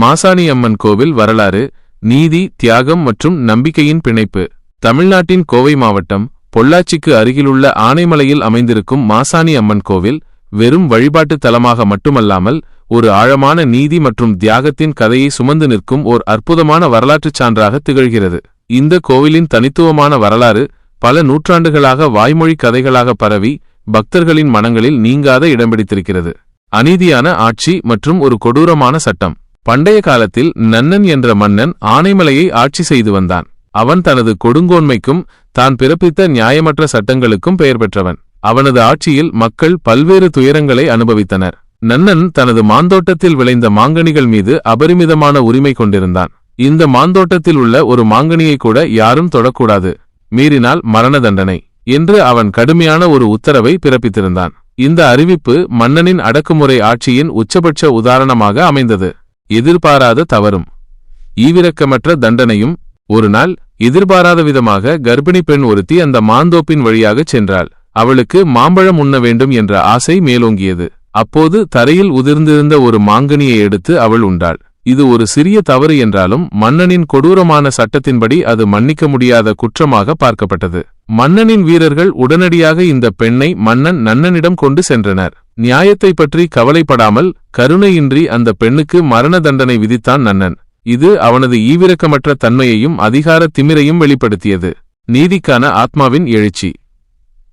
மாசாணி அம்மன் கோவில் வரலாறு நீதி தியாகம் மற்றும் நம்பிக்கையின் பிணைப்பு. தமிழ்நாட்டின் கோவை மாவட்டம் பொள்ளாச்சிக்கு அருகிலுள்ள ஆனைமலையில் அமைந்திருக்கும் மாசாணி அம்மன் கோவில் வெறும் வழிபாட்டு தலமாக மட்டுமல்லாமல் ஒரு ஆழமான நீதி மற்றும் தியாகத்தின் கதையை சுமந்து நிற்கும் ஓர் அற்புதமான வரலாற்றுச் சான்றாக திகழ்கிறது. இந்த கோவிலின் தனித்துவமான வரலாறு பல நூற்றாண்டுகளாக வாய்மொழி கதைகளாக பரவி பக்தர்களின் மனங்களில் நீங்காத இடம் பிடித்திருக்கிறது. அநீதியான ஆட்சி மற்றும் ஒரு கொடூரமான சட்டம். பண்டைய காலத்தில் நன்னன் என்ற மன்னன் ஆனைமலையை ஆட்சி செய்து வந்தான். அவன் தனது கொடுங்கோன்மைக்கும் தான் பிறப்பித்த நியாயமற்ற சட்டங்களுக்கும் பெயர் பெற்றவன். அவனது ஆட்சியில் மக்கள் பல்வேறு துயரங்களை அனுபவித்தனர். நன்னன் தனது மாந்தோட்டத்தில் விளைந்த மாங்கனிகள் மீது அபரிமிதமான உரிமை கொண்டிருந்தான். இந்த மாந்தோட்டத்தில் உள்ள ஒரு மாங்கனியை கூட யாரும் தொடக்கூடாது. மீறினால் மரண தண்டனை என்று அவன் கடுமையான ஒரு உத்தரவை பிறப்பித்திருந்தான். இந்த அறிவிப்பு மன்னனின் அடக்குமுறை ஆட்சியின் உச்சபட்ச உதாரணமாக அமைந்தது. எதிர்பாராத தவறும். ஈவிரக்கமற்ற தண்டனையும் ஒரு நாள் எதிர்பாராத விதமாக கர்ப்பிணி பெண் ஒருத்தி அந்த மாந்தோப்பின் வழியாகச் சென்றாள். அவளுக்கு மாம்பழம் உண்ண வேண்டும் என்ற ஆசை மேலோங்கியது. அப்போது தரையில் உதிர்ந்திருந்த ஒரு மாங்கனியை எடுத்து அவள் உண்டாள். இது ஒரு சிறிய தவறு என்றாலும் மன்னனின் கொடூரமான சட்டத்தின்படி அது மன்னிக்க முடியாத குற்றமாக பார்க்கப்பட்டது. மன்னனின் வீரர்கள் உடனடியாக இந்த பெண்ணை மன்னன் நன்னனிடம் கொண்டு சென்றனர். நியாயத்தை பற்றி கவலைப்படாமல் கருணையின்றி அந்த பெண்ணுக்கு மரண தண்டனை விதித்தான் நன்னன். இது அவனது ஈவிரக்கமற்ற தன்மையையும் அதிகார திமிரையும் வெளிப்படுத்தியது. நீதிக்கான ஆத்மாவின் எழுச்சி.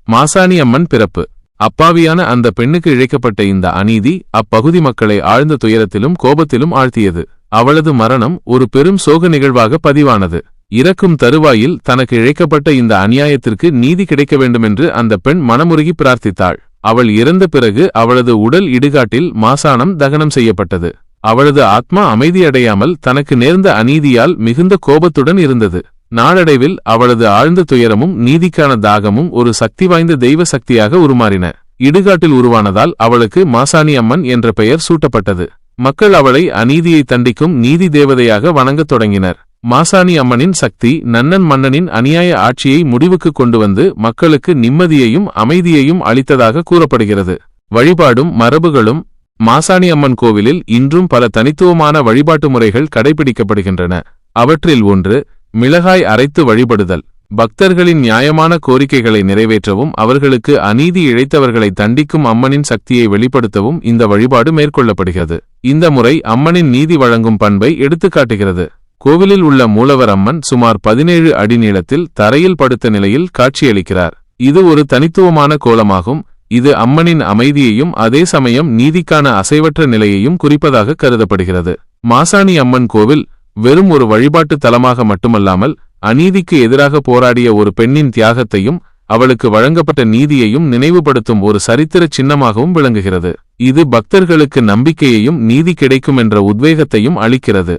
மாசாணி அம்மன் பிறப்பு. அப்பாவியான அந்த பெண்ணுக்கு இழைக்கப்பட்ட இந்த அநீதி அப்பகுதி மக்களை ஆழ்ந்த துயரத்திலும் கோபத்திலும் ஆழ்த்தியது. அவளது மரணம் ஒரு பெரும் சோக நிகழ்வாக பதிவானது. இறக்கும் தருவாயில் தனக்கு இழைக்கப்பட்ட இந்த அநியாயத்திற்கு நீதி கிடைக்க வேண்டுமென்று அந்த பெண் மனமுருகி பிரார்த்தித்தாள். அவள் இறந்த பிறகு அவளது உடல் இடுகாட்டில் மாசாணம் தகனம் செய்யப்பட்டது. அவளது ஆத்மா அமைதியடையாமல் தனக்கு நேர்ந்த அநீதியால் மிகுந்த கோபத்துடன் இருந்தது. நாளடைவில் அவளது ஆழ்ந்த துயரமும் நீதிக்கான தாகமும் ஒரு சக்தி வாய்ந்த தெய்வ சக்தியாக உருமாறின. இடுகாட்டில் உருவானதால் அவளுக்கு மாசாணி அம்மன் என்ற பெயர் சூட்டப்பட்டது. மக்கள் அவளை அநீதியை தண்டிக்கும் நீதி தேவதையாக வணங்கத் தொடங்கினர். மாசாணி அம்மனின் சக்தி நன்னன் மன்னனின் அநியாய ஆட்சியை முடிவுக்கு கொண்டு வந்து மக்களுக்கு நிம்மதியையும் அமைதியையும் அளித்ததாக கூறப்படுகிறது. வழிபாடும் மரபுகளும் மாசாணி அம்மன் கோவிலில் இன்றும் பல தனித்துவமான வழிபாட்டு முறைகள் கடைபிடிக்கப்படுகின்றன. அவற்றில் ஒன்று மிளகாய் அரைத்து வழிபடுதல். பக்தர்களின் நியாயமான கோரிக்கைகளை நிறைவேற்றவும் அவர்களுக்கு அநீதி இழைத்தவர்களை தண்டிக்கும் அம்மனின் சக்தியை வெளிப்படுத்தவும் இந்த வழிபாடு மேற்கொள்ளப்படுகிறது. இந்த முறை அம்மனின் நீதி வழங்கும் பண்பை எடுத்துக்காட்டுகிறது. கோவிலில் உள்ள மூலவர் அம்மன் சுமார் பதினேழு அடி நீளத்தில் தரையில் படுத்த நிலையில் காட்சியளிக்கிறார். இது ஒரு தனித்துவமான கோலமாகும். இது அம்மனின் அமைதியையும் அதே சமயம் நீதிக்கான அசைவற்ற நிலையையும் குறிப்பதாக கருதப்படுகிறது. மாசாணி அம்மன் கோவில் வெறும் ஒரு வழிபாட்டு தலமாக மட்டுமல்லாமல் அநீதிக்கு எதிராக போராடிய ஒரு பெண்ணின் தியாகத்தையும் அவளுக்கு வழங்கப்பட்ட நீதியையும் நினைவுபடுத்தும் ஒரு சரித்திர சின்னமாகவும் விளங்குகிறது. இது பக்தர்களுக்கு நம்பிக்கையையும் நீதி கிடைக்கும் என்ற உத்வேகத்தையும் அளிக்கிறது.